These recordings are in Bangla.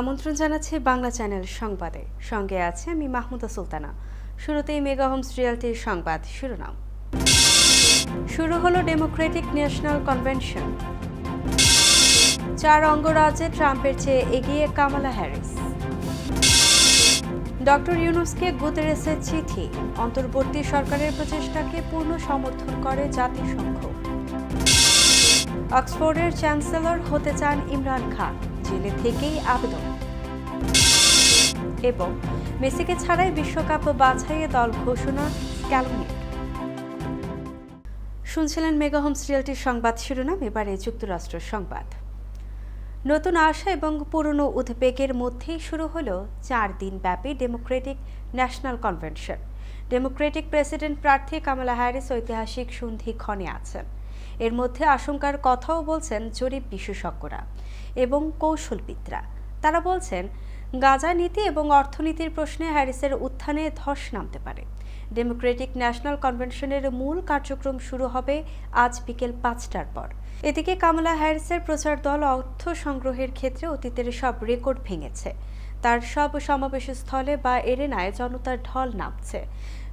আমন্ত্রণ জানাচ্ছে বাংলা চ্যানেল সংবাদে। সঙ্গে আছে আমি মাহমুদা সুলতানা। শুরুতেই মেগা হোমস রিয়ালটির সংবাদ শিরোনাম। শুরু হলো ডেমোক্রেটিক ন্যাশনাল কনভেনশন। চার অঙ্গরাজ্যে ট্রাম্পের চেয়ে এগিয়ে কামালা হ্যারিস। ডক্টর ইউনুসকে গুতেরেসের চিঠি। অন্তর্বর্তী সরকারের প্রচেষ্টাকে পূর্ণ সমর্থন করে জাতিসংঘ। অক্সফোর্ডের চ্যান্সেলর হতে চান ইমরান খান। জেলে থেকেই আবেদন। এবং মেসিকে ছাড়াই বিশ্বকাপ বাছাইয়ে দল ঘোষণা স্ক্যালোনির শুনছিলেন মেগা হোমস রিয়ালটির সংবাদ শিরোনাম, এবারে যুক্তরাষ্ট্র সংবাদ। নতুন আশা এবং পুরনো উদ্বেগের মধ্যেই শুরু হলো চার দিন ব্যাপী Democratic National Convention. Democratic president প্রার্থী কামালা হ্যারিস ঐতিহাসিক সন্ধিক্ষণে আছেন। এর মধ্যে আশঙ্কার কথাও বলছেন জরিপ বিশেষজ্ঞরা এবং কৌশলবিদরা। তারা বলছেন, গাজা নীতি এবং অর্থনীতির প্রশ্নে হ্যারিসের উত্থানে ধস নামতে পারে। ডেমোক্রেটিক ন্যাশনাল কনভেনশনের মূল কার্যক্রম শুরু হবে আজ বিকেল পাঁচটার পর। এদিকে কামলা হ্যারিসের প্রচার দল অর্থ সংগ্রহের ক্ষেত্রে অতীতের সব রেকর্ড ভেঙেছে। তার সব সমাবেশ স্থলে বা এরেনায় জনতার ঢল নামছে।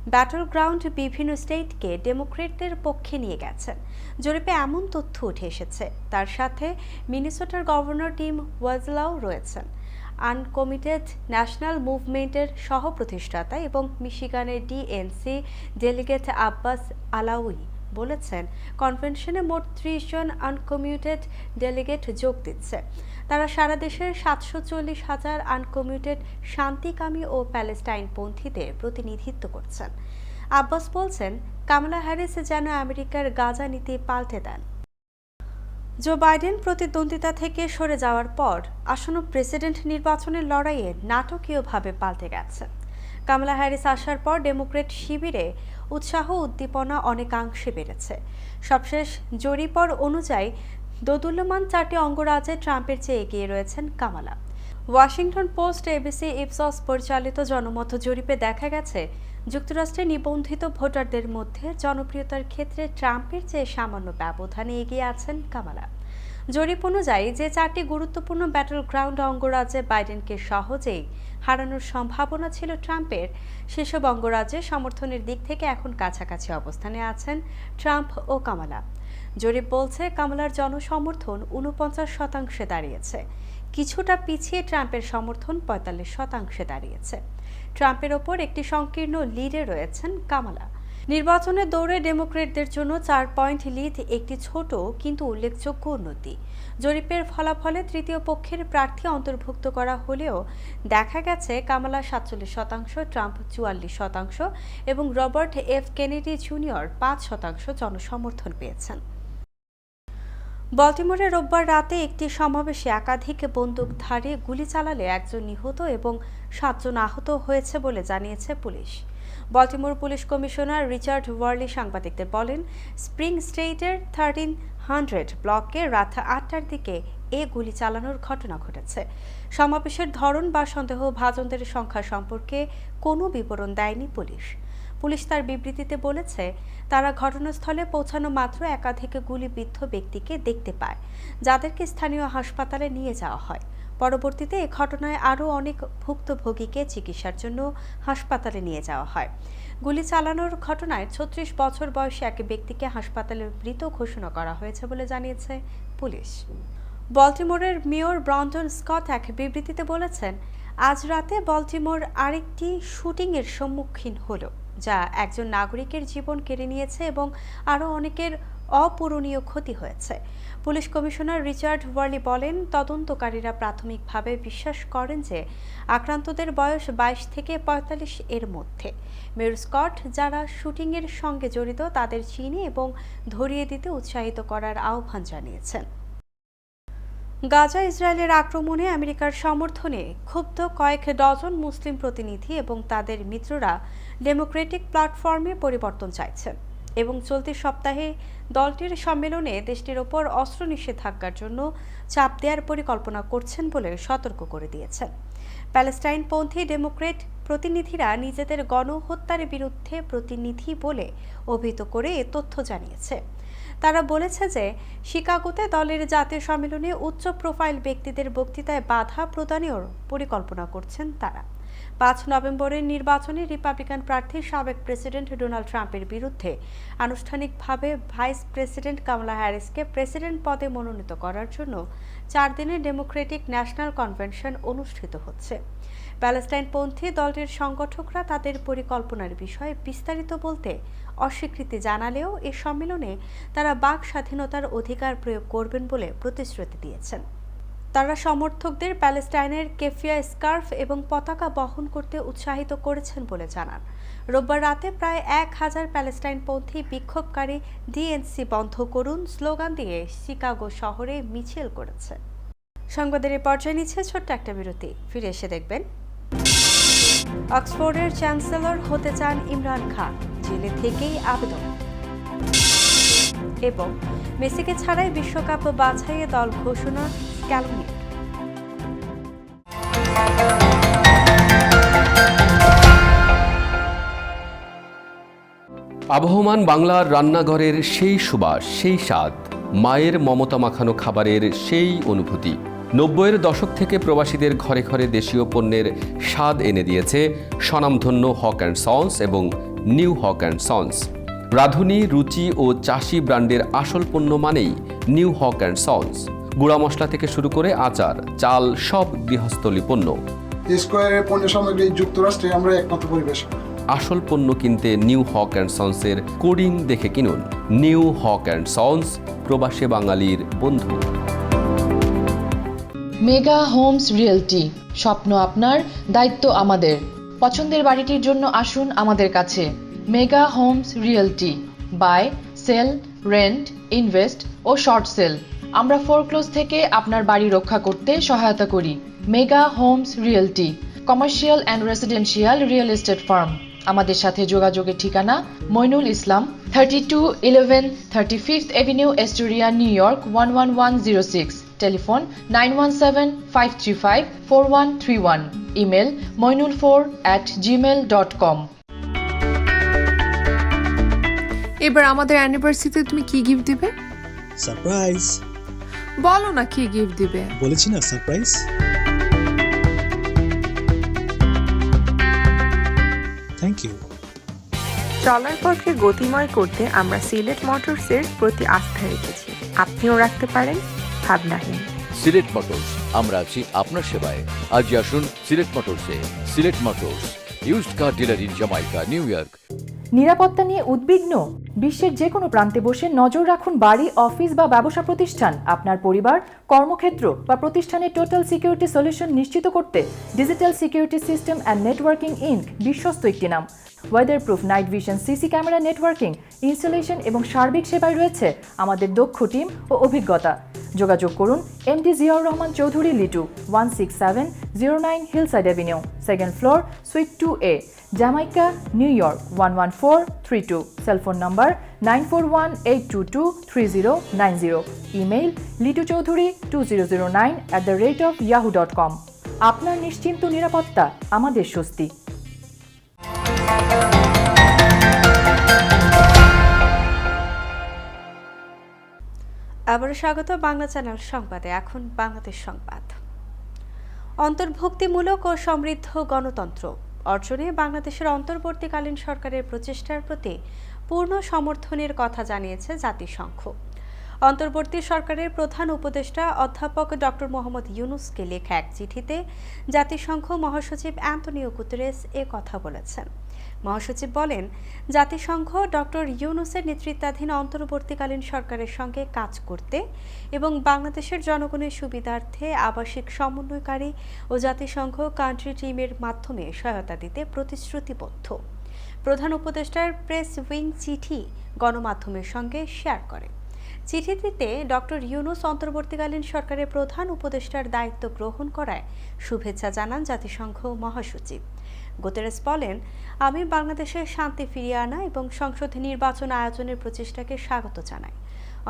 ব্যাটল গ্রাউন্ড বিভিন্ন স্টেটকে ডেমোক্রেটদের পক্ষে নিয়ে গেছেন জরিপে এমন তথ্য উঠে এসেছে। তার সাথে মিনিসোটার গভর্নর টিম ওয়াজলাও রয়েছেন। আনকমিটেড ন্যাশনাল মুভমেন্টের সহ প্রতিষ্ঠাতা এবং মিশিগানের ডিএনসি ডেলিগেট আব্বাস আলাউই বলেছেন। কনভেনশনে মোট ত্রিশ জন আনকমিউটেড ডেলিগেট যোগ দিচ্ছে। তারা সারা দেশের সাতশো চল্লিশ হাজার আনকমিউটেড শান্তিকামী ও প্যালেস্টাইনপন্থীদের প্রতিনিধিত্ব করছেন। আব্বাস বলছেন, কামালা হ্যারিস যেন আমেরিকার গাজা নীতি পাল্টে দেন। জো বাইডেন প্রতিদ্বন্দ্বিতা থেকে সরে যাওয়ার পর আসন্ন প্রেসিডেন্ট নির্বাচনের লড়াইয়ে নাটকীয়ভাবে পাল্টে গেছে। কামলা হ্যারিস আসার পর ডেমোক্রেট শিবিরে উৎসাহ, উদ্দীপনা অনেকাংশে বেড়েছে। সবশেষ জরিপর অনুযায়ী দোদুল্যমান চারটি অঙ্গরাজ্যে ট্রাম্পের চেয়ে এগিয়ে রয়েছেন Kamala. Washington Post ABC Ipsos পরিচালিত জনমত জরিপে দেখা গেছে, যুক্তরাষ্ট্রে নিবন্ধিত ভোটারদের মধ্যে জনপ্রিয়তার ক্ষেত্রে ট্রাম্পের চেয়ে সামান্য ব্যবধানে এগিয়ে আছেন কামালা। জরিপ অনুযায়ী যে চারটি গুরুত্বপূর্ণ ব্যাটল গ্রাউন্ড অঙ্গরাজ্যে বাইডেনকে সহজেই হারানোর সম্ভাবনা ছিল ট্রাম্পের, সেসব অঙ্গরাজ্যে সমর্থনের দিক থেকে এখন কাছাকাছি অবস্থানে আছেন ট্রাম্প ও কামালা। জরিপ বলছে, কামালার জনসমর্থন উনপঞ্চাশ শতাংশে দাঁড়িয়েছে। কিছুটা পিছিয়ে ট্রাম্পের সমর্থন পঁয়তাল্লিশ শতাংশে দাঁড়িয়েছে। ট্রাম্পের ওপর একটি সংকীর্ণ লিডে রয়েছেন কামালা। নির্বাচনের দৌড়ে ডেমোক্রেটদের জন্য চার পয়েন্ট লিড একটি ছোট কিন্তু উল্লেখযোগ্য উন্নতি। জরিপের ফলাফলে তৃতীয় পক্ষের প্রার্থী অন্তর্ভুক্ত করা হলেও দেখা গেছে কামালা সাতচল্লিশ শতাংশ, ট্রাম্প চুয়াল্লিশ শতাংশ এবং রবার্ট এফ কেনেডি জুনিয়র পাঁচ শতাংশ জনসমর্থন পেয়েছেন। বল্টিমোরে রোববার রাতে একটি সমাবেশে একাধিক বন্দুকধারী গুলি চালালে একজন নিহত এবং সাতজন আহত হয়েছে বলে জানিয়েছে police. Baltimore police commissioner Richard Worley সাংবাদিকদের বলেন, স্প্রিং স্টেটের থার্টিন হান্ড্রেড ব্লকে রাত আটটার দিকে এ গুলি চালানোর ঘটনা ঘটেছে। সমাবেশের ধরন বা সন্দেহভাজনদের সংখ্যা সম্পর্কে কোনো বিবরণ দেয়নি পুলিশ। পুলিশ তার বিবৃতিতে বলেছে, তারা ঘটনাস্থলে পৌঁছানো মাত্র একাধিক গুলিবিদ্ধ ব্যক্তিকে দেখতে পায়, যাদেরকে স্থানীয় হাসপাতালে নিয়ে যাওয়া হয়। পরবর্তীতে এ ঘটনায় আরও অনেক ভুক্তভোগীকে চিকিৎসার জন্য হাসপাতালে নিয়ে যাওয়া হয়। গুলি চালানোর ঘটনায় ছত্রিশ বছর বয়সী এক ব্যক্তিকে হাসপাতালে মৃত ঘোষণা করা হয়েছে বলে জানিয়েছে পুলিশ। বল্টিমোরের মেয়র ব্রাউন্টন স্কট এক বিবৃতিতে বলেছেন, আজ রাতে বল্টিমোর আরেকটি শুটিংয়ের সম্মুখীন হলো, যা একজন নাগরিকের জীবন কেড়ে নিয়েছে এবং আরও অনেকের অপূরণীয় ক্ষতি হয়েছে। পুলিশ কমিশনার রিচার্ড ওয়ার্লি বলেন, তদন্তকারীরা প্রাথমিকভাবে বিশ্বাস করেন যে আক্রান্তদের বয়স বাইশ থেকে পঁয়তাল্লিশ এর মধ্যে। মেয়র স্কট, যারা শুটিংয়ের সঙ্গে জড়িত, তাদের চিনে এবং ধরিয়ে দিতে উৎসাহিত করার আহ্বান জানিয়েছেন। গাজা, ইসরায়েলের আক্রমণে আমেরিকার সমর্থনে ক্ষুব্ধ কয়েক ডজন মুসলিম প্রতিনিধি এবং তাদের মিত্ররা ডেমোক্রেটিক প্ল্যাটফর্মে পরিবর্তন চাইছেন। এবং চলতি সপ্তাহে দলটির সম্মেলনে দেশটির ওপর অস্ত্র নিষেধাজ্ঞার জন্য চাপ দেওয়ার পরিকল্পনা করছেন বলে সতর্ক করে দিয়েছেন। প্যালেস্টাইনপন্থী ডেমোক্রেট প্রতিনিধিরা নিজেদের গণহত্যার বিরুদ্ধে প্রতিনিধি বলে অভিহিত করে এ তথ্য জানিয়েছে। তারা বলেছে যে, শিকাগোতে দলের জাতীয় সম্মেলনে উচ্চ প্রোফাইল ব্যক্তিদের বক্তৃতায় বাধা প্রদানেও পরিকল্পনা করছেন তারা। পাঁচ নভেম্বরের নির্বাচনে রিপাবলিকান প্রার্থী সাবেক প্রেসিডেন্ট ডোনাল্ড ট্রাম্পের বিরুদ্ধে আনুষ্ঠানিকভাবে ভাইস প্রেসিডেন্ট কামলা হ্যারিসকে প্রেসিডেন্ট পদে মনোনীত করার জন্য চার দিনের ডেমোক্রেটিক ন্যাশনাল কনভেনশন অনুষ্ঠিত হচ্ছে। প্যালেস্টাইনপন্থী দলটির সংগঠকরা তাদের পরিকল্পনার বিষয়ে বিস্তারিত বলতে অস্বীকৃতি জানালেও এ সম্মেলনে তারা বাক স্বাধীনতার অধিকার প্রয়োগ করবেন বলে প্রতিশ্রুতি দিয়েছেন। তারা সমর্থকদের প্যালেস্টাইনের কেফিয়া স্কার্ফ এবং পতাকা বহন করতে উৎসাহিত করেছেন বলে জানান। রোববার রাতে প্রায় এক হাজার প্যালেস্টাইনপন্থী বিক্ষোভকারী ডিএনসি বন্ধ করুন স্লোগান দিয়ে শিকাগো শহরে মিছিল করেছে। সংবাদের এই পর্যায়ে নিচ্ছে ছোট্ট একটা বিরতি। ফিরে এসে দেখবেন। অক্সফোর্ডের চ্যান্সেলর হতে চান ইমরান খান, জেলে থেকেই আবেদন। এবং মেসিকে ছাড়াই বিশ্বকাপ বাছাইয়ে দল ঘোষণা স্ক্যালোনি আবহমান বাংলার রান্নাঘরের সেই সুবাস, সেই স্বাদ, মায়ের মমতা মাখানো খাবারের সেই অনুভূতি। নব্বইয়ের দশক থেকে প্রবাসীদের ঘরে ঘরে দেশীয় পণ্যের স্বাদ এনে দিয়েছে স্বনামধন্য হক অ্যান্ড সন্স এবং new Haque and sons. Radhuni, Ruchi ও চাষি ব্র্যান্ডের আসল পণ্য মানেই নিউ হক অ্যান্ড সন্স। গুঁড়া মশলা থেকে শুরু করে আচার চাল সব গৃহস্থলী পণ্য স্কোয়ারের পণ্য সামগ্রী যুক্তরাষ্ট্রে আমরা একমাত্র পরিবেশক আসল পণ্য কিনতে নিউ হক অ্যান্ড সন্সের কোডিং দেখে কিনুন। নিউ হক অ্যান্ড সন্স প্রবাসী বাঙালির বন্ধু। মেগা হোমস রিয়েলটি স্বপ্ন আপনার দায়িত্ব আমাদের। পছন্দের বাড়িটির জন্য আসুন আমাদের কাছে। Mega Homes Realty buy sell rent invest ও শর্ট সেল আমরা ফোরক্লোজ থেকে আপনার বাড়ি রক্ষা করতে সহায়তা করি। Mega Homes Realty commercial and residential real estate firm আমাদের সাথে যোগাযোগের ঠিকানা Moinul Islam thirty two eleven thirty fifth avenue Astoria New York one one one zero six telephone nine one seven five three five four one three one email Moinul four at Gmail dot com এবার আমাদের অ্যানিভার্সারিতে তুমি কি গিফট দিবে? সারপ্রাইজ বলো না কি গিফট দিবে। বলেছি না সারপ্রাইজ থ্যাংক ইউ চলার পথকে গতিময় করতে আমরা সিলেট মোটরসের প্রতি আস্থা রেখেছি। আপনিও রাখতে পারেন ভাবনাহীন সিলেট মোটরস আমরা আছি আপনার সেবায়। আজই আসুন Sylhet মোটরসে। Sylhet Motors used car dealer in Jamaica New York নিরাপত্তা নিয়ে উদ্বিগ্ন? বিশ্বের যে কোনো প্রান্তে বসে নজর রাখুন বাড়ি, অফিস বা ব্যবসা প্রতিষ্ঠান। আপনার পরিবার, কর্মক্ষেত্র বা প্রতিষ্ঠানের টোটাল সিকিউরিটি সলিউশন নিশ্চিত করতে digital security system and networking Inc বিশ্বস্ত একটি নাম। Weather proof night vision, CC camera networking, installation এবং সার্বিক সেবায় রয়েছে আমাদের দক্ষ টিম ও অভিজ্ঞতা। যোগাযোগ করুন MD Ziaur Rahman Chowdhury Litu, one six seven zero nine Hillside Avenue, second floor, suite two A. Jamaica New York one one four three two cellphone number nine four one eight two two three zero nine zero email Litu Chowdhury two zero zero nine at the rate of Yahoo dot com আপনার নিশ্চিন্ত নিরাপত্তা আমাদের স্বস্তি। আবারও স্বাগত বাংলা চ্যানেল সংবাদে, এখন বাংলাদেশ সংবাদ। অন্তর্ভুক্তিমূলক ও সমৃদ্ধ গণতন্ত্র। অর্জনে বাংলাদেশের অন্তর্বর্তীকালীন সরকারের প্রচেষ্টার প্রতি পূর্ণ সমর্থনের কথা জানিয়েছে জাতিসংঘ। অন্তর্বর্তী সরকারের প্রধান উপদেষ্টা অধ্যাপক ডক্টর মোহাম্মদ ইউনুসকে লেখা এক চিঠিতে জাতিসংঘ মহাসচিব অ্যান্টনিও গুতেরেস এ কথা বলেছেন। মহাসচিব বলেন, জাতিসংঘ ডক্টর ইউনুসের নেতৃত্বাধীন অন্তর্বর্তীকালীন সরকারের সঙ্গে কাজ করতে এবং বাংলাদেশের জনগণের সুবিধার্থে আবাসিক সমন্বয়কারী ও জাতিসংঘ কান্ট্রি টিমের মাধ্যমে সহায়তা দিতে প্রতিশ্রুতিবদ্ধ। প্রধান উপদেষ্টার প্রেস উইং চিঠি গণমাধ্যমের সঙ্গে শেয়ার করে। চিঠিটিতে ডক্টর ইউনুস অন্তর্বর্তীকালীন সরকারের প্রধান উপদেষ্টার দায়িত্ব গ্রহণ করায় শুভেচ্ছা জানান জাতিসংঘ মহাসচিব। গুতেরেস বলেন, আমি বাংলাদেশের শান্তি ফিরিয়ে আনা এবং সংসদে নির্বাচন আয়োজনের প্রচেষ্টাকে স্বাগত জানাই।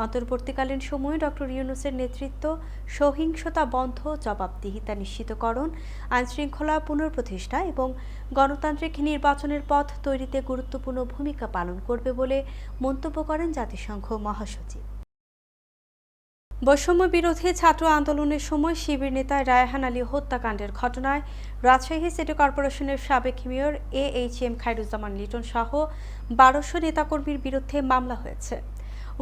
অন্তর্বর্তীকালীন সময়ে ডক্টর ইউনুসের নেতৃত্ব সহিংসতা বন্ধ, জবাবদিহিতা নিশ্চিতকরণ, আইনশৃঙ্খলা পুনঃপ্রতিষ্ঠা এবং গণতান্ত্রিক নির্বাচনের পথ তৈরিতে গুরুত্বপূর্ণ ভূমিকা পালন করবে বলে মন্তব্য করেন জাতিসংঘ মহাসচিব। বৈষম্য বিরোধী ছাত্র আন্দোলনের সময় শিবির নেতা রায়হান আলী হত্যাকাণ্ডের ঘটনায় রাজশাহী সিটি কর্পোরেশনের সাবেক mayor A H M Khairuzzaman Liton সহ বারোশো নেতাকর্মীর বিরুদ্ধে মামলা হয়েছে।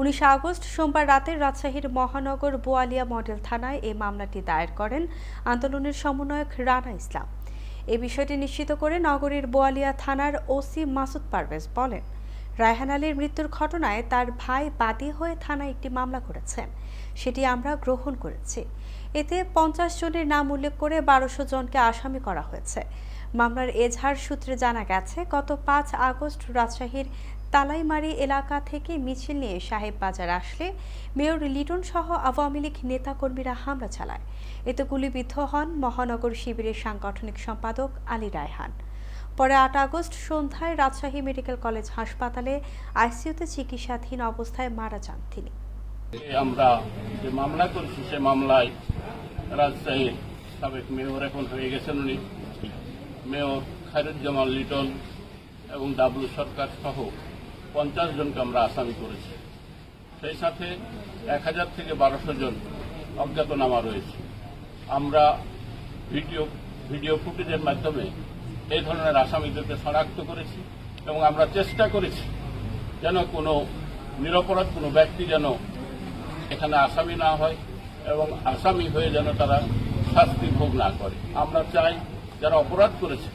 উনিশে আগস্ট সোমবার রাতে রাজশাহীর মহানগর বোয়ালিয়া মডেল থানায় এই মামলাটি দায়ের করেন আন্দোলনের সমন্বয়ক রানা ইসলাম। এ বিষয়টি নিশ্চিত করে নগরীর বোয়ালিয়া থানার ওসি মাসুদ পারভেজ বলেন, রায়হান আলীর মৃত্যুর ঘটনায় তার ভাই বাদী হয়ে থানায় একটি মামলা করেছেন সেটি আমরা গ্রহণ করেছি। এতে পঞ্চাশ জনের নাম উল্লেখ করে বারোশো জনকে আসামি করা হয়েছে। মামলার এজাহার সূত্রে জানা গেছে, গত পাঁচ আগস্ট রাজশাহীর তালাইমারি এলাকা থেকে মিছিল নিয়ে সাহেব বাজার আসলে মেয়র লিটন সহ আওয়ামী লীগ নেতাকর্মীরা হামলা চালায়। এতে গুলিবিদ্ধ হন মহানগর শিবিরের সাংগঠনিক সম্পাদক আলী রায়হান। পরে আট আগস্ট সন্ধ্যায় রাজশাহী মেডিকেল কলেজ হাসপাতালে আইসিইউতে চিকিৎসাধীন অবস্থায় মারা যান তিনি। আমরা যে মামলা করছি, সে মামলায় রাজশাহীর সাবেক মেয়র এখন হয়ে গেছেন উনি। মেয়র খায়রুজ্জামান লিটন এবং ডাবলু সরকার সহ পঞ্চাশ জনকে আমরা আসামি করেছি। সেই সাথে এক হাজার থেকে বারোশো জন অজ্ঞাতনামা রয়েছে। আমরা ভিডিও ভিডিও ফুটেজের মাধ্যমে এই ধরনের আসামিদেরকে শনাক্ত করেছি এবং আমরা চেষ্টা করেছি যেন কোনো নিরপরাধ কোনো ব্যক্তি যেন এখানে আসামি না হয় এবং আসামি হয়ে যেন তারা শাস্তি ভোগ না করে। আমরা চাই যারা অপরাধ করেছে,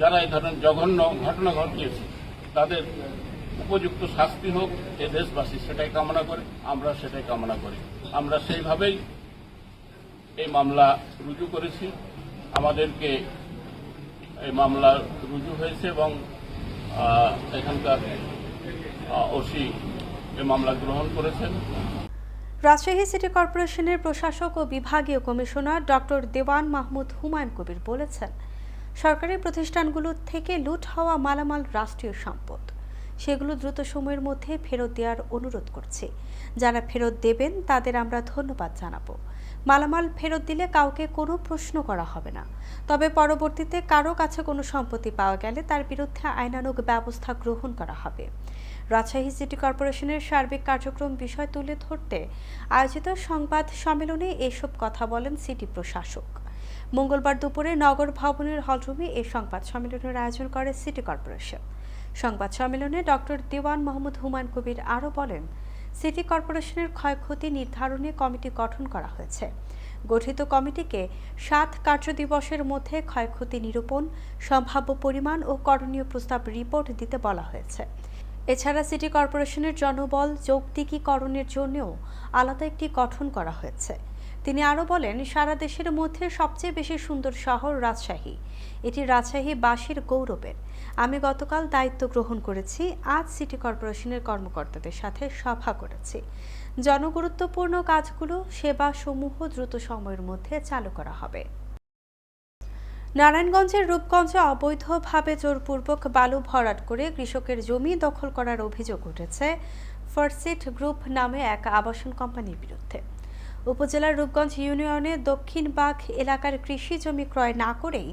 যারা এই ধরনের জঘন্য ঘটনা ঘটিয়েছে, তাদের উপযুক্ত শাস্তি হোক এ দেশবাসী সেটাই কামনা করে, আমরা সেটাই কামনা করি। আমরা সেইভাবেই এই মামলা রুজু করেছি। আমাদেরকে এই মামলা রুজু হয়েছে এবং এখানকার ওসি এই মামলা গ্রহণ করেছেন। রাজশাহী সিটি কর্পোরেশনের প্রশাসক ও বিভাগীয় কমিশনার ডক্টর দেওয়ান মাহমুদ হুমায়ুন কবির বলেছেন, সরকারি প্রতিষ্ঠানগুলো থেকে লুট হওয়া মালামাল রাষ্ট্রীয় সম্পদ। সেগুলো দ্রুত সময়ের মধ্যে ফেরত দেওয়ার অনুরোধ করছি। যারা ফেরত দেবেন, তাদের আমরা ধন্যবাদ জানাব। মালামাল ফেরত দিলে কাউকে কোনো প্রশ্ন করা হবে না। তবে পরবর্তীতে কারও কাছে কোনো সম্পত্তি পাওয়া গেলে তার বিরুদ্ধে আইনানুগ ব্যবস্থা গ্রহণ করা হবে। রাজশাহী সিটি কর্পোরেশনের সার্বিক কার্যক্রম বিষয় তুলে ধরতে আয়োজিত সংবাদ সম্মেলনে এসব কথা বলেন সিটি প্রশাসক। মঙ্গলবার দুপুরে নগর ভবনের হলরুমে এই সংবাদ সম্মেলনের আয়োজন করে সিটি কর্পোরেশন। সংবাদ সম্মেলনে ডক্টর দেওয়ান মোহাম্মদ হুমায়ুন কবির আরও বলেন, সিটি কর্পোরেশনের ক্ষয়ক্ষতি নির্ধারণে কমিটি গঠন করা হয়েছে। গঠিত কমিটিকে সাত কার্যদিবসের মধ্যে ক্ষয়ক্ষতি নিরূপণ, সম্ভাব্য পরিমাণ ও করণীয় প্রস্তাব রিপোর্ট দিতে বলা হয়েছে। এছাড়া সিটি কর্পোরেশনের জনবল যৌক্তিকীকরণের জন্যও আলাদা একটি গঠন করা হয়েছে। তিনি আরও বলেন, সারা দেশের মধ্যে সবচেয়ে বেশি সুন্দর শহর রাজশাহী। এটি রাজশাহী রাজশাহীবাসীর গৌরবের। আমি গতকাল দায়িত্ব গ্রহণ করেছি, আজ সিটি কর্পোরেশনের কর্মকর্তাদের সাথে সভা করেছি। জনগুরুত্বপূর্ণ কাজগুলো সেবা সমূহ দ্রুত সময়ের মধ্যে চালু করা হবে। নারায়ণগঞ্জের রূপগঞ্জে অবৈধভাবে জোরপূর্বক বালু ভরাট করে কৃষকের জমি দখল করার অভিযোগ উঠেছে ফার্সিট গ্রুপ নামে এক আবাসন কোম্পানির বিরুদ্ধে। উপজেলার রূপগঞ্জ ইউনিয়নে দক্ষিণ বাগ এলাকার কৃষি জমি ক্রয় না করেই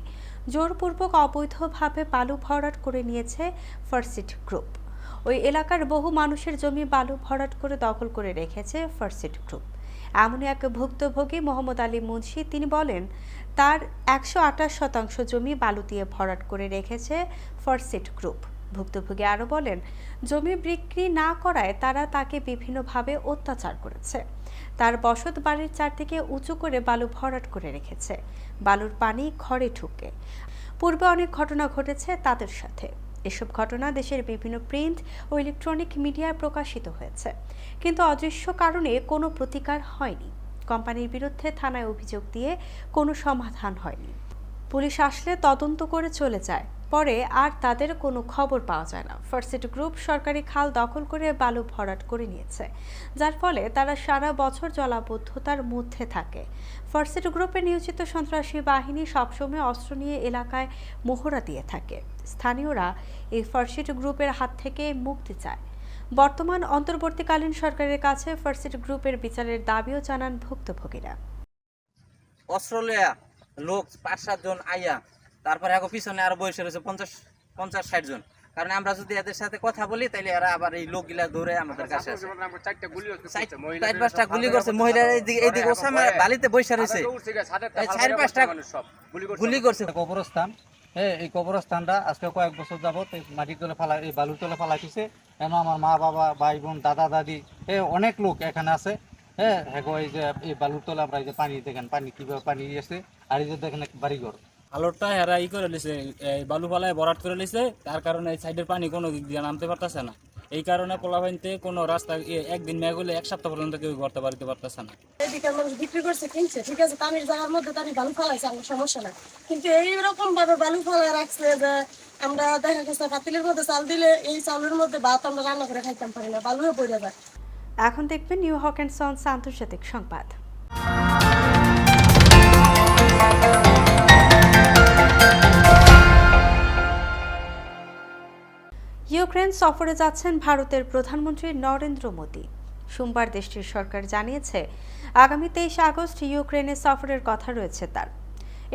জোরপূর্বক অবৈধভাবে বালু ভরাট করে নিয়েছে ফার্সিট গ্রুপ। ওই এলাকার বহু মানুষের জমি বালু ভরাট করে দখল করে রেখেছে ফার্সিট গ্রুপ। এমনই এক ভুক্তভোগী মোহাম্মদ আলী মুন্সি, তিনি বলেন, তার একশো আঠাশ শতাংশ জমি বালু দিয়ে ভরাট করে রেখেছে ফরসিট গ্রুপ ভুক্তভোগী আরও বলেন, জমি বিক্রি না করায় তারা তাকে বিভিন্নভাবে অত্যাচার করেছে। তার বসত বাড়ির চারদিকে উঁচু করে বালু ভরাট করে রেখেছে। বালুর পানি ঘরে ঢুকে। পূর্বে অনেক ঘটনা ঘটেছে তাদের সাথে। এসব ঘটনা দেশের বিভিন্ন প্রিন্ট ও ইলেকট্রনিক মিডিয়ায় প্রকাশিত হয়েছে। কিন্তু অদৃশ্য কারণে কোনো প্রতিকার হয়নি। কোম্পানির বিরুদ্ধে থানায় অভিযোগ দিয়ে কোনো সমাধান হয়নি। পুলিশ আসলে তদন্ত করে চলে যায়। পরে আর তাদের কোনো খবর পাওয়া যায় না। ফার্সিট গ্রুপ সরকারি খাল দখল করে বালু ভরাট করে নিয়েছে, যার ফলে তারা সারা বছর জলাবদ্ধতার মধ্যে থাকে। ফার্সিট গ্রুপে নিয়োজিত সন্ত্রাসী বাহিনী সবসময় অস্ত্র নিয়ে এলাকায় মোহরা দিয়ে থাকে। স্থানীয়রা এই ফার্সিট গ্রুপের হাত থেকে মুক্তি চায়। বর্তমান অন্তর্বর্তীকালীন সরকারের কাছে ফার্সিট গ্রুপের বিচারের দাবিও জানান ভুক্তভোগীরা। অস্ত্র লইয়া লোক পাঁচ সাতজন আইয়া তারপরে এখন পিছনে আরও বয়সে রয়েছে পঞ্চাশ পঞ্চাশ ষাট জন। কারণ আমরা যদি এদের সাথে কথা বলি তাহলে এরা আবার এই লোকগুলা দৌড়ে আমাদের কাছে আসে চার পাঁচটা গুলি করছে মহিলারা এইদিকে ওসামা বালিতে বৈশা রয়েছে। এই চার পাঁচটা গুলি করছে। কবরস্থান হ্যাঁ এই কবরস্থানটা আজকে কয়েক বছর যাবত এই মাটির তলে ফালা এই বালুর তলে ফালাইছে কেন আমার মা বাবা ভাই বোন দাদা দাদি এ অনেক লোক এখানে আছে। হ্যাঁ হ্যাঁ এই যে এই বালুর তলে আমরা এই যে পানি দেখেন পানি কীভাবে পানি এসে আর এই যে দেখেন বাড়িঘর। আলোরটা হেরা ই করে লিছে এই বালু ফালায় বরাট করে লিছে তার কারণে এই সাইডের পানি কোনো দিক দিয়ে নামতে পারতেছে না। এই কারণে পোলাবাইনতে কোনো রাস্তা একদিন মেঘ হলে এক সপ্তাহ পর্যন্ত কেউ করতে পারতে পারতেছে না। এদিকে মানুষ বিক্রি করছে কিনছে ঠিক আছে? তামির জায়গার মধ্যে তামি বালু ফালাইছে আমার সমস্যা নাই। কিন্তু এইরকম ভাবে বালু ফালাই রাখছে যে আমরা দেখা গেছে পাতিলের মধ্যে চাল দিলে এই চাউলের মধ্যে ভাত আমরা রান্না করে খাইতাম পারি না বালুয়ে পড়ে যায়। এখন দেখবেন নিউ হক অ্যান্ড সন্স আন্তর্জাতিক সংবাদ। ইউক্রেন সফরে যাচ্ছেন ভারতের প্রধানমন্ত্রী নরেন্দ্র মোদী। সোমবার দেশটির সরকার জানিয়েছে, আগামী তেইশ আগস্ট ইউক্রেনে সফরের কথা রয়েছে তার।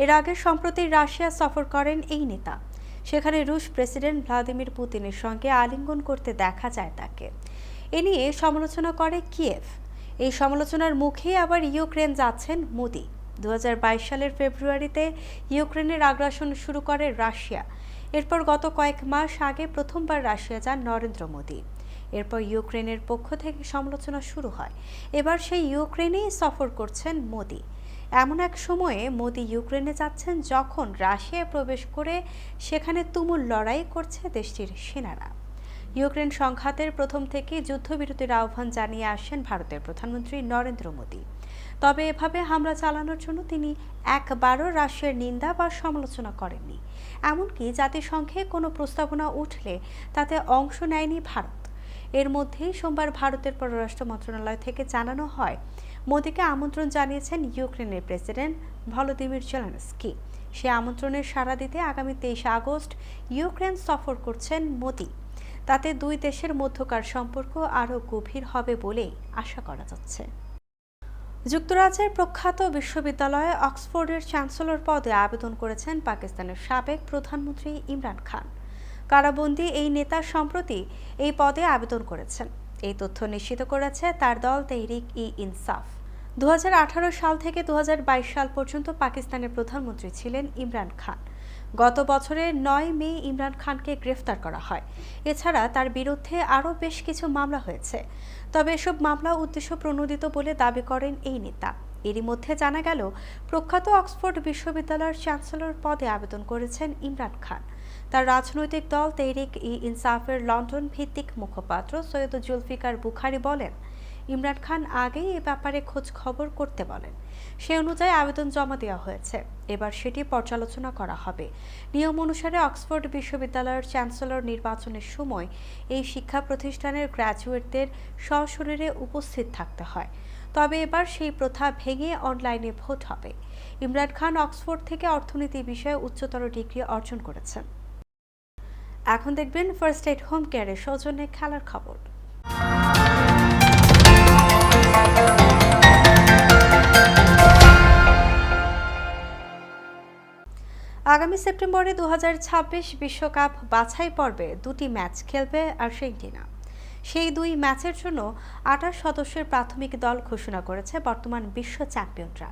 এর আগে সম্প্রতি রাশিয়া সফর করেন এই নেতা। সেখানে রুশ প্রেসিডেন্ট ভ্লাদিমির পুতিনের সঙ্গে আলিঙ্গন করতে দেখা যায় তাকে। এ নিয়ে সমালোচনা করে কিয়েভ। এই সমালোচনার মুখে আবার ইউক্রেন যাচ্ছেন মোদি। দু হাজার বাইশ সালের ফেব্রুয়ারিতে ইউক্রেনের আগ্রাসন শুরু করে রাশিয়া। এরপর গত কয়েক মাস আগে প্রথমবার রাশিয়া যান নরেন্দ্র মোদী। এরপর ইউক্রেনের পক্ষ থেকে সমালোচনা শুরু হয়। এবার সেই ইউক্রেনেই সফর করছেন মোদি। এমন এক সময়ে মোদি ইউক্রেনে যাচ্ছেন যখন রাশিয়ায় প্রবেশ করে সেখানে তুমুল লড়াই করছে দেশটির সেনারা। ইউক্রেন সংঘাতের প্রথম থেকেই যুদ্ধবিরতির আহ্বান জানিয়ে আসেন ভারতের প্রধানমন্ত্রী নরেন্দ্র মোদী। তবে এভাবে হামলা চালানোর জন্য তিনি একবারও রাশিয়ার নিন্দা বা সমালোচনা করেননি। এমনকি জাতিসংঘে কোনো প্রস্তাবনা উঠলে তাতে অংশ নেয়নি ভারত। এর মধ্যেই সোমবার ভারতের পররাষ্ট্র মন্ত্রণালয় থেকে জানানো হয়, মোদীকে আমন্ত্রণ জানিয়েছেন ইউক্রেনের প্রেসিডেন্ট ভলোদিমির জেলেনস্কি। সে আমন্ত্রণের সাড়া দিতে আগামী তেইশে আগস্ট ইউক্রেন সফর করছেন মোদী। তাতে দুই দেশের মধ্যকার সম্পর্ক আরও গভীর হবে বলেই আশা করা যাচ্ছে। যুক্তরাজ্যের প্রখ্যাত বিশ্ববিদ্যালয়ে অক্সফোর্ডের চ্যান্সেলর পদে আবেদন করেছেন পাকিস্তানের সাবেক প্রধানমন্ত্রী ইমরান খান। কারাবন্দি এই নেতা সম্প্রতি এই পদে আবেদন করেছেন। এই তথ্য নিশ্চিত করেছে তার দল তেহরিক ই ইনসাফ। দু হাজার আঠারো সাল থেকে দু হাজার বাইশ সাল পর্যন্ত পাকিস্তানের প্রধানমন্ত্রী ছিলেন ইমরান খান। গত বছরের নয় মে ইমরান খানকে গ্রেফতার করা হয়। এছাড়া তার বিরুদ্ধে আরও বেশ কিছু মামলা হয়েছে। তবে এসব মামলা উদ্দেশ্য প্রণোদিত বলে দাবি করেন এই নেতা। এরই মধ্যে জানা গেল, প্রখ্যাত অক্সফোর্ড বিশ্ববিদ্যালয়ের চ্যান্সেলর পদে আবেদন করেছেন ইমরান খান। তার রাজনৈতিক দল তেহরিক ই ইনসাফের লন্ডন ভিত্তিক মুখপাত্র সৈয়দ জুলফিকার বুখারি বলেন ইমরান খান আগেই এ ব্যাপারে খোঁজ খবর করতে বলেন। সে অনুযায়ী আবেদন জমা দেওয়া হয়েছে। এবার সেটি পর্যালোচনা করা হবে। নিয়ম অনুসারে অক্সফোর্ড বিশ্ববিদ্যালয়ের চ্যান্সেলর নির্বাচনের সময় এই শিক্ষা প্রতিষ্ঠানের গ্র্যাজুয়েটদের সশরীরে উপস্থিত থাকতে হয়। তবে এবার সেই প্রথা ভেঙে অনলাইনে ভোট হবে। ইমরান খান অক্সফোর্ড থেকে অর্থনীতি বিষয়ে উচ্চতর ডিগ্রি অর্জন করেছেন। এখন দেখবেন ফার্স্ট এড হোম কেয়ারের সৌজন্যে খেলার খবর। আগামী সেপ্টেম্বরে দু বিশ্বকাপ বাছাই পর্বে দুটি ম্যাচ খেলবে আর্জেন্টিনা। সেই দুই ম্যাচের জন্য আঠাশ সদস্যের প্রাথমিক দল ঘোষণা করেছে বর্তমান বিশ্ব চ্যাম্পিয়নরা।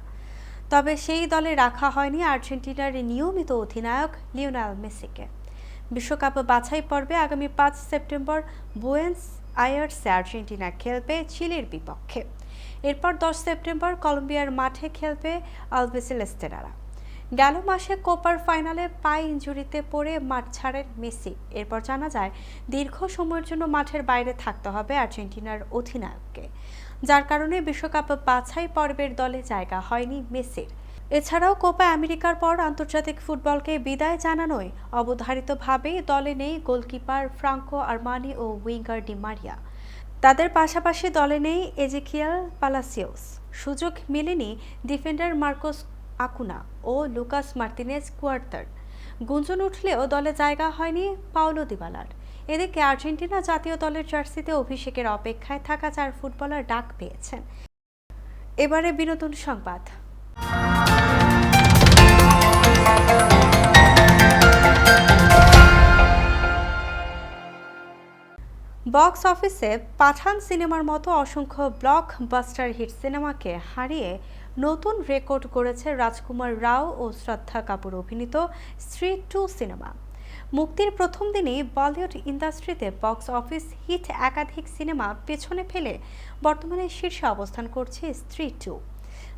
তবে সেই দলে রাখা হয়নি আর্জেন্টিনার নিয়মিত অধিনায়ক লিওনাল মেসিকে। বিশ্বকাপ বাছাই পর্বে আগামী পাঁচ সেপ্টেম্বর বুয়েন্স আয়ার্সে আর্জেন্টিনা খেলবে চিলির বিপক্ষে। এরপর দশ সেপ্টেম্বর কলম্বিয়ার মাঠে খেলবে আলবেসেলেস্তেরারা গেল মাসে কোপার ফাইনালে পায়ে ইঞ্জুরিতে পড়ে মাঠ ছাড়েন মেসি। এরপর জানা যায়, দীর্ঘ সময়ের জন্য মাঠের বাইরে থাকতে হবে আর্জেন্টিনার অধিনায়ককে। যার কারণে বিশ্বকাপ বাছাই পর্বের দলে জায়গা হয়নি মেসির। এছাড়াও কোপা আমেরিকার পর আন্তর্জাতিক ফুটবলকে বিদায় জানানোয় অবধারিতভাবেই দলে নেই গোলকিপার ফ্রাঙ্কো আরমানি ও উইঙ্গার ডিমারিয়া তাদের পাশাপাশি দলে নেই এজেকিয়াল পালাসিওস সুযোগ মেলেনি ডিফেন্ডার মার্কোস আকুনা ও লুকাস মার্তিনেজ কুয়ার্তার। গুঞ্জন উঠলেও দলে জায়গা হয়নি পাওলো দিবালার। এদিকে আর্জেন্টিনা জাতীয় দলের জার্সিতে অভিষেকের অপেক্ষায় থাকা চার ফুটবলার ডাক পেয়েছেন। এবারে বিনোদন সংবাদ। বক্স অফিসে পাঠান সিনেমার মতো অসংখ্য ব্লকবাস্টার হিট সিনেমাকে হারিয়ে নতুন রেকর্ড করেছে রাজকুমার রাও ও শ্রদ্ধা কাপুর অভিনীত স্ত্রী টু সিনেমা। মুক্তির প্রথম দিনেই বলিউড ইন্ডাস্ট্রিতে বক্স অফিস হিট একাধিক সিনেমা পেছনে ফেলে বর্তমানে শীর্ষে অবস্থান করছে স্ত্রী টু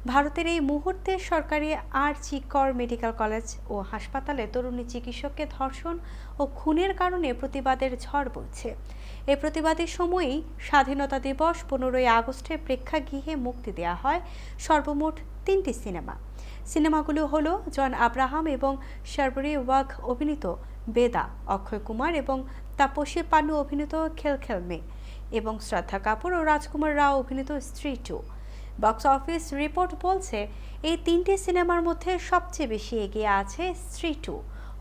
ভারতের এই মুহূর্তে সরকারি আর জি কর মেডিকেল কলেজ ও হাসপাতালে তরুণী চিকিৎসককে ধর্ষণ ও খুনের কারণে প্রতিবাদের ঝড় বইছে। এ প্রতিবাদের সময়ই স্বাধীনতা দিবস পনেরোই আগস্টে প্রেক্ষাগৃহে মুক্তি দেওয়া হয় সর্বমোট তিনটি সিনেমা। সিনেমাগুলো হলো জন আব্রাহাম এবং শারবরি ওয়াঘ অভিনীত বেদা, অক্ষয় কুমার এবং তাপসী পান্নু অভিনীত খেল খেল মে এবং শ্রদ্ধা কাপুর ও রাজকুমার রাও অভিনীত স্ত্রী টু। বক্স অফিস রিপোর্ট বলছে, এই তিনটি সিনেমার মধ্যে সবচেয়ে বেশি এগিয়ে আছে স্ত্রী টু।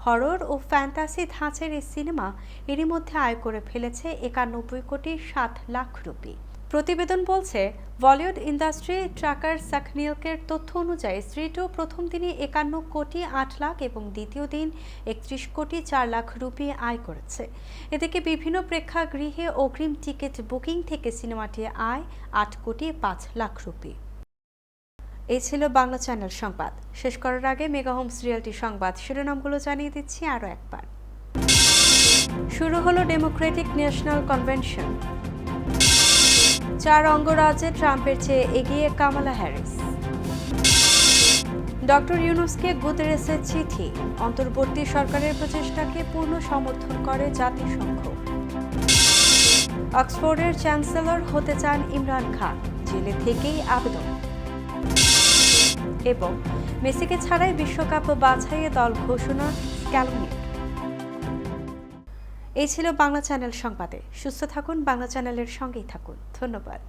হরর ও ফ্যান্টাসি ধাঁচের এই সিনেমা এরই মধ্যে আয় করে ফেলেছে একানব্বই কোটি সাত লাখ রুপি। প্রতিবেদন বলছে, বলিউড ইন্ডাস্ট্রি ট্রাকার সাকনিয়কের তথ্য অনুযায়ী স্ত্রী টু প্রথম দিনে একান্ন কোটি আট লাখ এবং দ্বিতীয় দিন একত্রিশ কোটি চার লাখ রুপি আয় করেছে। এদিকে বিভিন্ন প্রেক্ষাগৃহে অগ্রিম টিকিট বুকিং থেকে সিনেমাটি আয় আট কোটি পাঁচ লাখ রুপি। এই ছিল বাংলা চ্যানেল সংবাদ। শেষ করার আগে মেগা হোম সিরিয়ালটি সংবাদ শিরোনামগুলো জানিয়ে দিচ্ছি আরও একবার। শুরু হলো ডেমোক্রেটিক ন্যাশনাল কনভেনশন। চার অঙ্গরাজ্যে ট্রাম্পের চেয়ে এগিয়ে কামালা হ্যারিস। ডক্টর ইউনুসকে গুতেরেসের চিঠি। অন্তর্বর্তী সরকারের প্রচেষ্টাকে পূর্ণ সমর্থন করে জাতিসংঘ। অক্সফোর্ডের চ্যান্সেলর হতে চান ইমরান খান, জেলে থেকেই আবেদন। এবং মেসিকে ছাড়াই বিশ্বকাপ বাছাইয়ে দল ঘোষণা স্ক্যালোনি এই ছিল বাংলা চ্যানেল সংবাদে। সুস্থ থাকুন, বাংলা চ্যানেলের সঙ্গেই থাকুন। ধন্যবাদ।